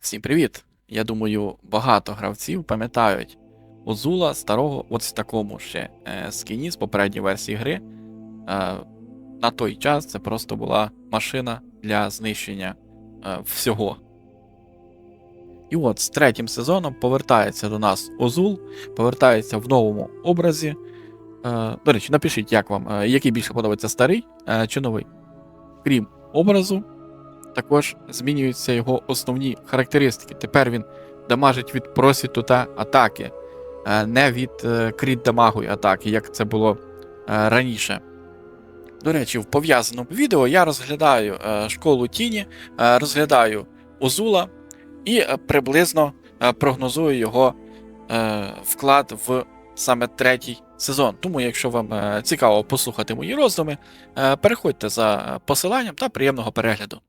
Всім привіт! Я думаю, багато гравців пам'ятають Озула старого, от в такому ще е, скіні з попередньої версії гри. Е, на той час це просто була машина для знищення е, всього. І от з третім сезоном повертається до нас Озул, повертається в новому образі. До речі, напишіть, як вам, який більше подобається старий чи новий. Крім образу, також змінюються його основні характеристики. Тепер він дамажить від просвіту та атаки, е, не від е, кріт дамагу і атаки, як це було е, раніше. До речі, в пов'язаному відео я розглядаю школу тіні, розглядаю Озула і приблизно прогнозую його вклад в саме третій сезон. Тому, якщо вам цікаво послухати мої роздуми, переходьте за посиланням та приємного перегляду.